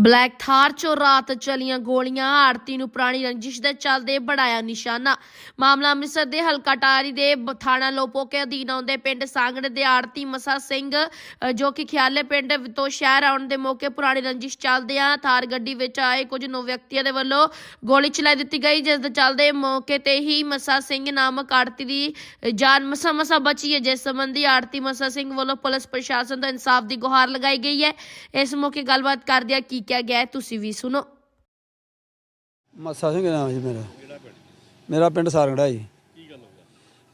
Black Thar ਚੋਂ ਰਾਤ ਚਲੀਆਂ ਗੋਲੀਆਂ ਆੜਤੀ ਨੂੰ ਪੁਰਾਣੀ ਰੰਜਿਸ਼ ਦੇ ਚੱਲਦੇ ਬੜਾਇਆ ਨਿਸ਼ਾਨਾ। ਮਾਮਲਾ ਅੰਮ੍ਰਿਤਸਰ ਦੇ ਹਲਕਾ ਟਾਰੀ ਦੇ ਥਾਣਾ ਲੋਪੋਕੇ ਅਧੀਨ ਆਉਂਦੇ ਪਿੰਡ ਸਾਂਗੜ ਦੇ ਆੜਤੀ ਮਸਾ ਸਿੰਘ ਜੋ ਕਿ ਖਿਆਲੇ ਪਿੰਡ ਤੋਂ ਸ਼ਹਿਰ ਆਉਣ ਦੇ ਮੌਕੇ ਪੁਰਾਣੀ ਰੰਜਿਸ਼ ਚੱਲਦੇ ਆ। ਥਾਰ ਗੱਡੀ ਵਿੱਚ ਆਏ ਕੁਝ ਨੌ ਵਿਅਕਤੀਆਂ ਦੇ ਵੱਲੋਂ ਗੋਲੀ ਚਲਾ ਦਿੱਤੀ ਗਈ, ਜਿਸ ਦੇ ਚੱਲਦੇ ਮੌਕੇ ਤੇ ਹੀ ਮਸਾ ਸਿੰਘ ਨਾਮਕ ਆੜਤੀ ਦੀ ਜਾਨ ਮਸਾ ਮਸਾ ਬਚੀ ਹੈ। ਜਿਸ ਸੰਬੰਧੀ ਆੜਤੀ ਮਸਾ ਸਿੰਘ ਵੱਲੋਂ ਪੁਲਿਸ ਪ੍ਰਸ਼ਾਸਨ ਤੋਂ ਇਨਸਾਫ ਦੀ ਗੁਹਾਰ ਲਗਾਈ ਗਈ ਹੈ। ਇਸ ਮੌਕੇ ਗੱਲਬਾਤ ਕਰਦਿਆਂ ਕੀ ਕਿਹਾ ਗਿਆ ਹੈ? ਤੁਸੀਂ ਵੀ ਸੁਣੋ। ਮੱਸਾ ਸਿੰਘ ਨਾਮ ਜੀ ਮੇਰਾ? ਮੇਰਾ ਪਿੰਡ ਸਾਰਗੜਾ ਜੀ।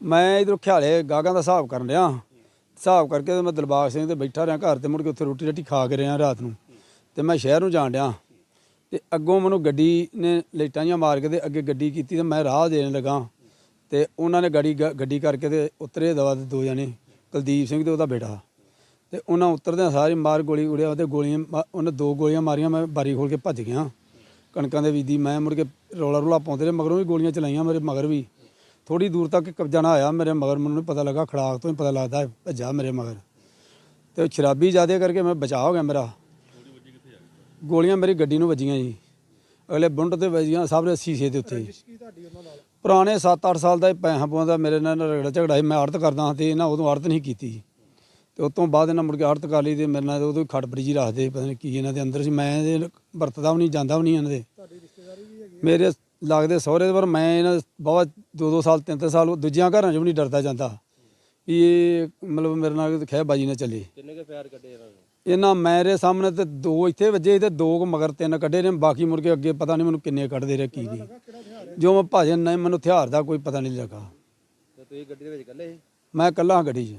ਮੈਂ ਇਧਰ ਖਿਆਲੇ ਗਾਗਾਂ ਦਾ ਹਿਸਾਬ ਕਰਨ ਰਿਹਾ ਹਿਸਾਬ ਕਰਕੇ ਤੇ ਮੈਂ ਦਿਲਬਾਗ ਸਿੰਘ ਤੇ ਬੈਠਾ ਰਿਹਾ ਘਰ ਤੇ, ਮੁੜ ਕੇ ਉੱਥੇ ਰੋਟੀ ਰੱਟੀ ਖਾ ਕੇ ਰਿਹਾ ਰਾਤ ਨੂੰ। ਤੇ ਮੈਂ ਸ਼ਹਿਰ ਨੂੰ ਜਾਣ ਡਿਆ। ਤੇ ਅੱਗੋਂ ਮੈਨੂੰ ਗੱਡੀ ਨੇ ਲਾਈਟਾਂ ਜਿਹੀਆਂ ਮਾਰ ਕੇ ਤੇ ਅੱਗੇ ਗੱਡੀ ਕੀਤੀ ਤੇ ਮੈਂ ਰਾਹ ਦੇਣ ਲੱਗਾ। ਤੇ ਉਹਨਾਂ ਨੇ ਗੱਡੀ ਗੱਡੀ ਕਰਕੇ ਤੇ ਉਤਰੇ ਦਵਾ ਦੇ ਦੋ ਜਣੇ, ਕੁਲਦੀਪ ਸਿੰਘ ਤੇ ਉਹਦਾ ਬੇਟਾ। ਤੇ ਉਹਨਾਂ ਉਤਰਦਿਆਂ ਸਾਰੇ ਮਾਰ ਗੋਲੀ ਉੜਿਆ ਉਹਦੇ ਗੋਲੀਆਂ ਮਾ- ਉਹਨੇ ਦੋ ਗੋਲੀਆਂ ਮਾਰੀਆਂ, ਮੈਂ ਬਾਰੀ ਖੋਲ ਕੇ ਭੱਜ ਗਿਆ। ਕਣਕਾਂ ਦੇ ਬੀਦੀ ਮੈਂ ਮੁੜ ਕੇ ਰੌਲਾ ਰੌਲਾ ਪਾਉਂਦੇ ਰਹੇ, ਮਗਰੋਂ ਵੀ ਗੋਲੀਆਂ ਚਲਾਈਆਂ ਮੇਰੇ ਮਗਰ ਵੀ। ਥੋੜੀ ਦੂਰ ਤੱਕ ਕਬਜ਼ਾ ਨਾ ਆਇਆ ਮੇਰੇ ਮਗਰ, ਮੈਨੂੰ ਨੀ ਪਤਾ ਲੱਗਾ, ਖੜਾਕ ਤੋਂ ਹੀ ਪਤਾ ਲੱਗਦਾ ਭੱਜਾ ਮੇਰੇ ਮਗਰ। ਤੇ ਉਹ ਸ਼ਰਾਬੀ ਜ਼ਿਆਦਾ ਕਰਕੇ ਮੈਂ ਬਚਾਅ ਹੋ ਗਿਆ ਮੇਰਾ। ਗੋਲੀਆਂ ਮੇਰੀ ਗੱਡੀ ਨੂੰ ਵੱਜੀਆਂ ਜੀ। ਅਗਲੇ ਬੁੰਡ ਤੇ ਵੱਜੀਆਂ, ਸਭ ਦੇ ਸ਼ੀਸ਼ੇ ਦੇ ਉੱਤੇ। ਪੁਰਾਣੇ 7-8 ਸਾਲ ਦਾ ਇਹ ਪੈਸਾ ਪਵਾਉਂਦਾ ਮੇਰੇ ਨਾਲ ਰਗੜਾ ਝਗੜਾ ਸੀ, ਮੈਂ ਆੜਤ ਕਰਦਾ ਹਾਂ ਤੇ ਇਹਨਾਂ ਉਦੋਂ ਆੜਤ ਨਹੀਂ ਕੀਤੀ। ਤੇ ਉਸ ਤੋਂ ਬਾਅਦ ਇਹਨਾਂ ਮੁੜ ਕੇ ਆੜਤ ਕਰ ਲਈ ਤੇ ਮੇਰੇ ਨਾਲ ਉਦੋਂ ਖੜਪੜੀ ਜੀ ਰੱਖਦੇ ਪਤਾ ਨਹੀਂ ਕੀ ਇਹਨਾਂ ਦੇ ਅੰਦਰ ਸੀ। ਮੈਂ ਇਹਦੇ ਵਰਤਦਾ ਵੀ ਨਹੀਂ ਜਾਂਦਾ ਵੀ ਨਹੀਂ ਇਹਨਾਂ ਦੇ। ਮੇਰੇ ਲੱਗਦੇ ਸਹੁਰੇ ਦੇ ਪਰ ਮੈਂ ਇਹਨਾਂ ਬਹੁਤ ਦੋ ਦੋ ਸਾਲ ਤਿੰਨ ਤਿੰਨ ਸਾਲ ਦੂਜਿਆਂ ਘਰਾਂ 'ਚ ਵੀ ਨਹੀਂ ਡਰਦਾ ਜਾਂਦਾ। ਵੀ ਇਹ ਮਤਲਬ ਮੇਰੇ ਨਾਲ ਖਹਿ ਬਾਜੀ ਨਾ ਚੱਲੇ। ਕਿੰਨੇ ਕੇ ਫਾਇਰ ਕੱਢੇ ਇਹਨਾਂ ਨੇ? ਇਹਨਾਂ ਮੇਰੇ ਸਾਹਮਣੇ ਤੇ ਦੋ ਇੱਥੇ ਵੱਜੇ ਤੇ ਦੋ ਕੁ ਮਗਰ ਤਿੰਨ ਕੱਢੇ ਨੇ ਬਾਕੀ ਮੁੜ ਕੇ ਅੱਗੇ ਪਤਾ ਨਹੀਂ ਮੈਨੂੰ ਕਿੰਨੇ ਕੱਢਦੇ ਰਹੇ ਕੀ ਨਹੀਂ। ਜੋ ਮੈਂ ਭਾਜਨ ਨਹੀਂ ਮੈਨੂੰ ਹਥਿਆਰ ਦਾ ਕੋਈ ਪਤਾ ਨਹੀਂ ਲੱਗਾ। ਤੇ ਤੁਸੀਂ ਗੱਡੀ ਦੇ ਵਿੱਚ ਇਕੱਲੇ ਸੀ? ਮੈਂ ਇਕੱਲਾ ਹਾਂ ਗੱਡੀ 'ਚ।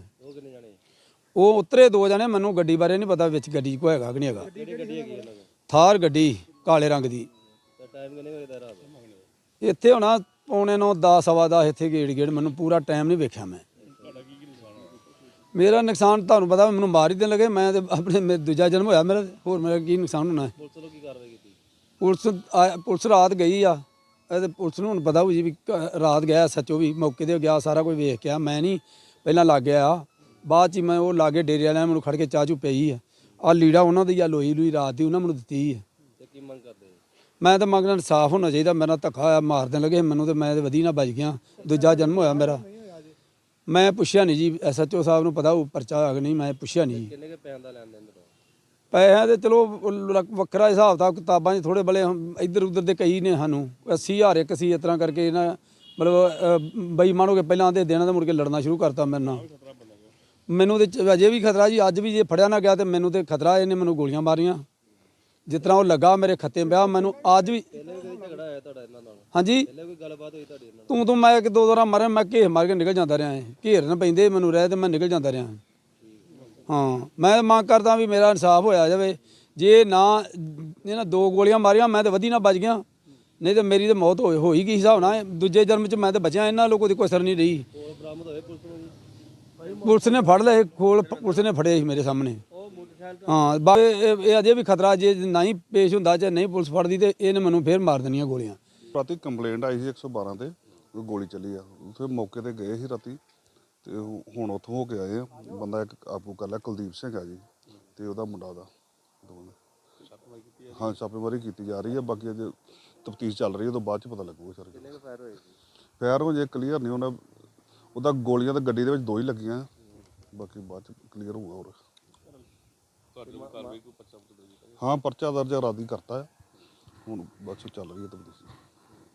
ਉਹ ਉਤਰੇ ਦੋ ਜਣੇ, ਮੈਨੂੰ ਗੱਡੀ ਬਾਰੇ ਨਹੀਂ ਪਤਾ ਵਿੱਚ ਗੱਡੀ 'ਚ ਕੋਈ ਹੈਗਾ ਕਿ ਨਹੀਂ ਹੈਗਾ। ਕਿਹੜੀ ਗੱਡੀ ਹੈਗੀ ਇਹਨਾਂ ਕੋਲ ਥਾਰ ਗੱਡੀ, ਕਾਲੇ ਰੰਗ ਦੀ। ਤੇ ਟਾਈਮ ਕਿੰਨੇ ਵਜੇ ਦਾ ਰਾਤ ਇੱਥੇ ਹੋਣਾ ਪੌਣੇ ਨੂੰ 10 ਸਵਾ 10 ਇੱਥੇ ਗੇੜ ਗੇੜ, ਮੈਨੂੰ ਪੂਰਾ ਟਾਈਮ ਨਹੀਂ ਵੇਖਿਆ ਮੈਂ। ਮੇਰਾ ਨੁਕਸਾਨ ਤੁਹਾਨੂੰ ਪਤਾ, ਮੈਨੂੰ ਮਾਰ ਹੀ ਦੇਣ ਲੱਗੇ। ਮੈਂ ਤੇ ਆਪਣੇ ਮੇ- ਦੂਜਾ ਜਨਮ ਹੋਇਆ ਮੇਰਾ, ਹੋਰ ਮੇਰਾ ਕੀ ਨੁਕਸਾਨ ਹੋਣਾ? ਹੈ? ਪੁਲਿਸ ਵੱਲੋਂ ਕੀ ਕਾਰਵਾਈ ਕੀਤੀ ਪੁਲਿਸ ਆ- ਪੁਲਿਸ ਰਾਤ ਗਈ ਆ। ਇਹ ਤੇ ਪੁਲਿਸ ਨੂੰ ਹੁਣ ਪਤਾ ਹੋਊ ਜੀ ਵੀ ਕ- ਰਾਤ ਗਿਆ ਸੱਚੋ ਵੀ, ਮੌਕੇ ਤੇ ਗਿਆ, ਸਾਰਾ ਕੁਝ ਵੇਖ ਕੇ ਆ। ਮੈਂ ਨਹੀਂ, ਪਹਿਲਾਂ ਲੱਗ ਗਿਆ। ਬਾਅਦ ਚ ਮੈਂ ਉਹ ਲਾਗੇ ਡੇਰੇ ਵਾਲਿਆਂ ਨੇ ਮੈਨੂੰ ਖੜ ਕੇ ਚਾਹ ਚੂ ਪਈ ਆ। ਆ ਲੀੜਾ ਉਹਨਾਂ ਦੀ ਆ ਲੋਈ ਲੂਈ ਰਾਤ ਦੀ ਉਹਨਾਂ ਮੈਨੂੰ ਦਿੱਤੀ ਆ ਤੇ ਕੀ ਮੰਗ ਕਰਦੇ ਮੈਂ ਤਾਂ ਮੰਗਣਾ ਇਨਸਾਫ ਹੋਣਾ ਚਾਹੀਦਾ ਮੇਰਾ ਧੱਕਾ ਹੋਇਆ ਮਾਰ ਦੇਣ ਲੱਗੇ ਮੈਨੂੰ ਤੇ ਮੈਂ ਤੇ ਵਧੀ ਨਾ ਬਚ ਗਿਆ। ਦੂਜਾ ਜਨਮ ਹੋਇਆ ਮੇਰਾ। ਮੈਂ ਪੁੱਛਿਆ ਨਹੀਂ ਜੀ ਐਸਐਚਓ ਸਾਹਿਬ ਨੂੰ ਪਤਾ ਉਹ ਪਰਚਾ ਹੋਇਆ ਕਿ ਨਹੀਂ ਮੈਂ ਪੁੱਛਿਆ ਨਹੀਂ ਕਿੰਨੇ ਕੇ ਪੈਸਿਆਂ ਦਾ ਲੈਣ ਦੇਣ ਤੁਹਾਡਾ ਪੈਸਿਆਂ ਦੇ ਚਲੋ ਵੱਖਰਾ ਹਿਸਾਬ ਤਾਂ ਕਿਤਾਬਾਂ 'ਚ ਥੋੜੇ ਬਲੇ ਇੱਧਰ ਉੱਧਰ ਦੇ ਕਈ ਨੇ ਸਾਨੂੰ। 80000 ਇੱਕ ਸੀ ਇਸ ਤਰ੍ਹਾਂ ਕਰਕੇ ਇਹਨਾਂ ਮਤਲਬ ਬੇਈਮਾਨ ਹੋ ਕੇ ਪਹਿਲਾਂ ਆਂਦੇ ਦੇਣਾ ਤੇ ਮੁੜ ਕੇ ਲੜਨਾ ਸ਼ੁਰੂ ਕਰਤਾ ਮੇਰੇ ਨਾਲ। ਮੈਨੂੰ ਤੇ ਅਜੇ ਵੀ ਖਤਰਾ ਜੀ ਅੱਜ ਵੀ ਜੇ ਫੜਿਆ ਨਾ ਗਿਆ ਤੇ ਮੈਨੂੰ ਤੇ ਖਤਰਾ ਇਹਨੇ ਮੈਨੂੰ ਗੋਲੀਆਂ ਮਾਰੀਆਂ। ਜਿਸ ਤਰ੍ਹਾਂ ਉਹ ਲੱਗਾ ਮੇਰੇ ਖੱਤੇ ਪਿਆ ਮੈਨੂੰ ਅੱਜ ਵੀ ਹਾਂਜੀ। ਤੂੰ ਤੂੰ ਮੈਂ ਇੱਕ ਦੋ ਦੋ ਮਾਰੇ ਮੈਂ ਘੇਰ ਮਾਰ ਕੇ ਨਿਕਲ ਜਾਂਦਾ ਰਿਹਾ ਹਾਂ ਘੇਰਨ ਪੈਂਦੇ ਮੈਨੂੰ ਰਹਿ ਤੇ ਮੈਂ ਨਿਕਲ ਜਾਂਦਾ ਰਿਹਾ। ਹਾਂ ਮੈਂ ਮੰਗ ਕਰਦਾ ਵੀ ਮੇਰਾ ਇਨਸਾਫ ਹੋਇਆ ਜਾਵੇ। ਜੇ ਨਾ ਇਹਨਾਂ ਦੋ ਗੋਲੀਆਂ ਮਾਰੀਆਂ ਮੈਂ ਤੇ ਵਧੀ ਨਾ ਬਚ ਗਿਆ। ਨਹੀਂ ਤੇ ਮੇਰੀ ਤੇ ਮੌਤ ਹੋਈ ਹੋਈ ਗਈ ਹਿਸਾਬ ਨਾਲ? ਦੂਜੇ ਜਨਮ ਚ ਮੈਂ ਤੇ ਬਚਿਆ ਇਹਨਾਂ ਲੋਕੋ ਦੀ ਕੋਈ ਅਸਰ ਨਹੀਂ ਰਹੀ। ਪੁਲਿਸ ਨੂੰ ਜੀ ਫੜ ਲਏ ਖੋਲ ਪੁਲਿਸ ਨੇ ਫੜੇ ਸੀ ਮੇਰੇ ਸਾਹਮਣੇ। ਉਹ ਮੋਟਰਸਾਈਕਲ ਹਾਂ ਬਾ- ਇਹ ਇਹ ਅਜੇ ਵੀ ਖਤਰਾ ਜੇ ਨਹੀਂ ਪੇਸ਼ ਹੁੰਦਾ ਜੇ ਨਹੀਂ ਪੁਲਿਸ ਫੜਦੀ ਤੇ ਇਹਨੇ ਮੈਨੂੰ ਫੇਰ ਮਾਰ ਦੇਣੀਆਂ ਗੋਲੀਆਂ। ਰਾਤੀ ਕੰਪਲੇਂਟ ਆਈ ਸੀ 112 ਤੇ ਕੋਈ ਗੋਲੀ ਚੱਲੀ ਆ। ਉੱਥੇ ਮੌਕੇ ਤੇ ਗਏ ਸੀ ਰਾਤੀ ਤੇ ਹੁਣ ਉੱਥੋਂ ਹੋ ਕੇ ਆਏ ਆ। ਬੰਦਾ ਇੱਕ ਆਪੂ ਕਰ ਲਿਆ ਕੁਲਦੀਪ ਸਿੰਘ ਆ ਜੀ ਤੇ ਉਹਦਾ ਮੁੰਡਾ ਉਹਦਾ ਦਾ। ਹਾਂ ਛਾਪੇਮਾਰੀ ਕੀਤੀ ਜਾ ਰਹੀ ਹੈ ਬਾਕੀ ਅਜੇ ਤਫਤੀਸ਼ ਚੱਲ ਰਹੀ ਹੈ ਉਹ ਤੋਂ ਬਾਅਦ ਚ ਪਤਾ ਲੱਗੂਗਾ ਸਰ ਕਿੰਨੇ ਫਾਇਰ ਹੋਏ ਸੀ? ਫਾਇਰ ਹੋ ਜੇ ਕਲੀਅਰ ਨਹੀਂ ਉਹਨਾਂ ਉਹਦਾ ਗੋਲੀਆਂ ਤਾਂ ਗੱਡੀ ਦੇ ਵਿੱਚ ਦੋ ਹੀ ਲੱਗੀਆਂ। ਬਾਕੀ ਬਾਅਦ ਚ ਕਲੀਅਰ ਹੋਊਗਾ ਹੋਰ। ਹਾਂ ਪਰਚਾ ਦਰਜ ਰਾਦੀ ਕਰਤਾ ਹੈ ਹੁਣ ਬਸ ਚੱਲ ਰਹੀ ਹੈ ਤਫਤੀਸ਼